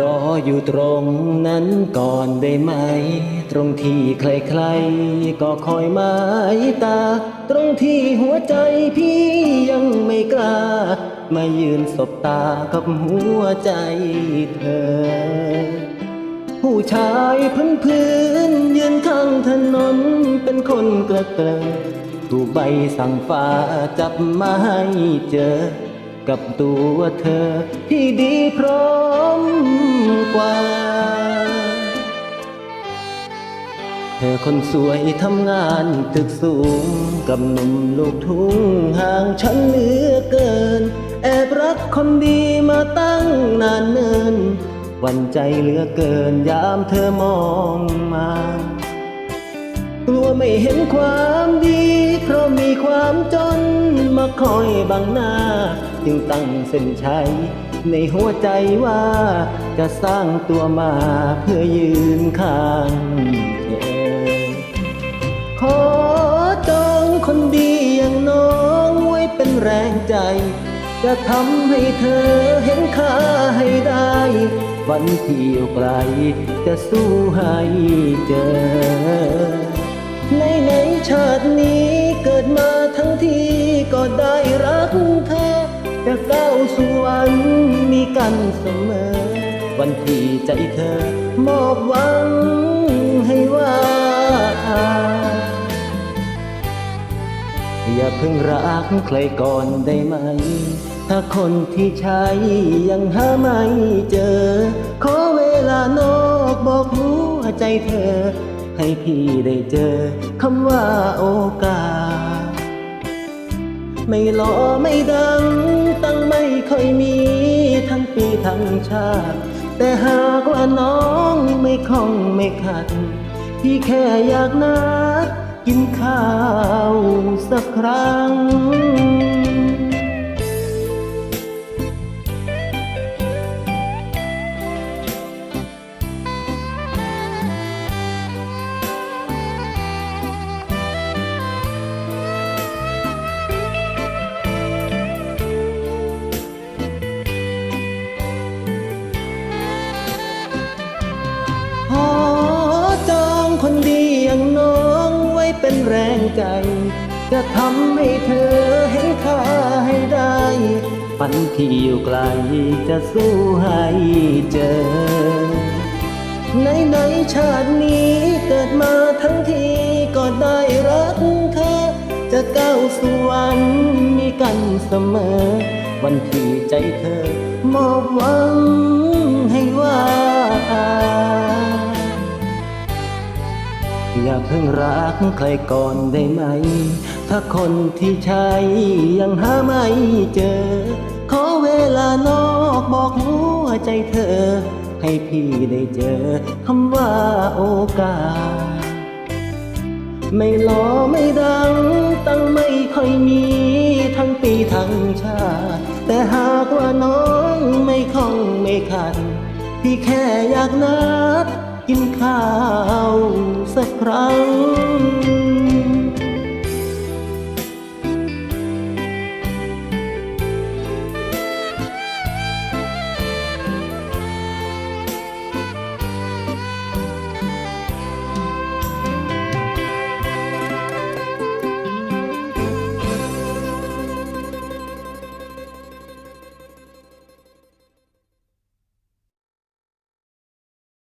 รออยู่ตรงนั้นก่อนได้ไหม ตรงที่ใครๆก็คอยหมายตา ตรงที่หัวใจพี่ยังไม่กล้า มายืนสบตากับหัวใจเธอ ผู้ชายพื้นพื้นยืนข้างถนนเป็นคนเกลอเกลอถูกใบสั่งฟ้าจับมาให้เจอ กับตัวเธอที่ดีพร้อมกว่า เธอคนสวยทำงานตึกสูง กับหนุ่มลูกทุ่งห่างฉันเหลือเกิน แอบรักคนดีมาตั้งนานเนินวันใจเหลือเกินยามเธอมองมา กลัวไม่เห็นความดี มีความจนมาคอยบังหน้า จึงตั้งเส้นชัยในหัวใจว่าจะสร้างตัวมาเพื่อยืนข้างเธอขอจองคนดีอย่างน้องไว้เป็นแรงใจ จะทำให้เธอเห็นค่าให้ได้ วันที่อยู่ไกลจะสู้ให้เจอ ในในชาตินี้เกิดมาทั้งทีก็ได้รักเธอจะก้าวสู่วันมีกันเสมอ วันที่ใจเธอ มอบหวังให้ว่า อย่าเพิ่งรักใครก่อนได้ไหม ถ้าคนที่ใช้ยังหาไม่เจอ ขอเวลานอกบอกหัวใจเธอ ให้พี่ได้เจอคำว่าโอกาส ไม่หล่อไม่ดัง ตั้งไม่ค่อยมีทั้งปีทั้งชาติ แต่หากว่าน้องไม่คล่องไม่ขัด พี่แค่อยากนัดกินข้าวสักครั้ง ใจ จะทำให้เธอเห็นค่าให้ได้ฝันที่อยู่ไกลจะสู้ให้เจอ ในในชาตินี้เกิดมาทั้งทีก็ได้รักเธอ จะก้าวสู่วันมีกันเสมอ วันที่ใจเธอมอบหวัง กใครก่อนได้ไหม ถ้าคนที่ใช่ยังหาไม่เจอ ขอเวลานอกบอกหัวใจเธอ ให้พี่ได้เจอคำว่าโอกาส ไม่ล่อไม่ดัง ตั้งไม่ค่อยมี ทั้งปีทั้งชาติ แต่หากว่าน้องไม่คล่องไม่ขัดพี่แค่อยากนัดกินข้าวสักครั้ง